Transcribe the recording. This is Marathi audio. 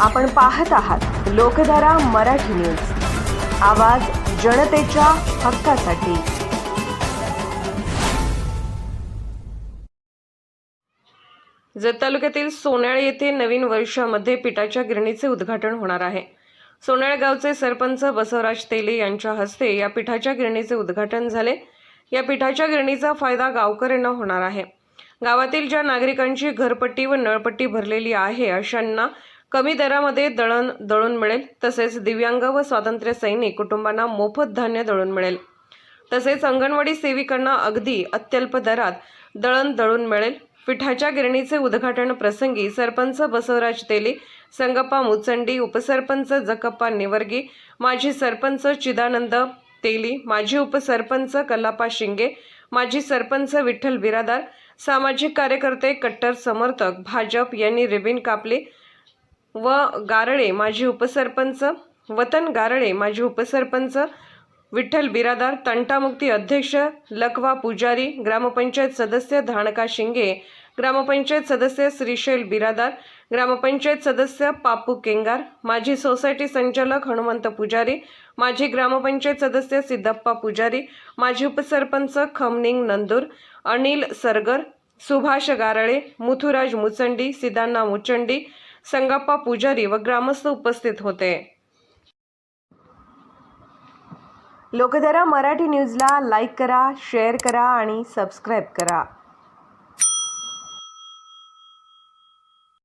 आपण पाहत आहात लोकधारा मराठी न्यूज. आवाज जनतेच्या हक्कासाठी. जत तालुक्यातील सोन्याळ येथे नवीन वर्षामध्ये पिठाच्या गिरणीचे उद्घाटन होणार आहे. सोन्याळ गावचे सरपंच बसवराज तेले यांच्या हस्ते या पिठाच्या गिरणीचे उद्घाटन झाले. या पिठाच्या गिरणीचा फायदा गावकऱ्यांना होणार आहे. गावातील ज्या नागरिकांची घरपट्टी व नळपट्टी भरलेली आहे अशांना कमी दरामध्ये दळण दळून मिळेल. तसेच दिव्यांग व स्वातंत्र्य सैनिक कुटुंबांना मोफत धान्य दळून मिळेल. तसेच अंगणवाडी सेविकांना अगदी अत्यल्प दरात दळण दळून मिळेल. पिठाच्या गिरणीचे उद्घाटन प्रसंगी सरपंच बसवराज तेली संगप्पा मुचंडी उपसरपंच जकप्पा निवर्गी माजी सरपंच चिदानंद तेली माजी उपसरपंच कल्लापा शिंगे माजी सरपंच विठ्ठल बिरादार सामाजिक कार्यकर्ते कट्टर समर्थक भाजप यांनी रिबीन कापली. व गारळे माजी उपसरपंच वतन गारळे माजी उपसरपंच विठ्ठल बिरादार तंटामुक्ती अध्यक्ष लखवा पुजारी ग्रामपंचायत सदस्य धाणका शिंगे ग्रामपंचायत सदस्य श्रीशैल बिरादार ग्रामपंचायत सदस्य पापू केंगार माजी सोसायटी संचालक हनुमंत पुजारी माजी ग्रामपंचायत सदस्य सिद्धप्पा पुजारी माजी उपसरपंच खमनिंग नंदूर अनिल सरगर सुभाष गारळे मुथुराज मुचंडी सिद्धांना मुचंडी संगप्पा पुजारी व ग्रामस्थ उपस्थित होते. लोकधारा मराठी न्यूजला लाईक करा शेअर करा आणि सबस्क्राईब करा.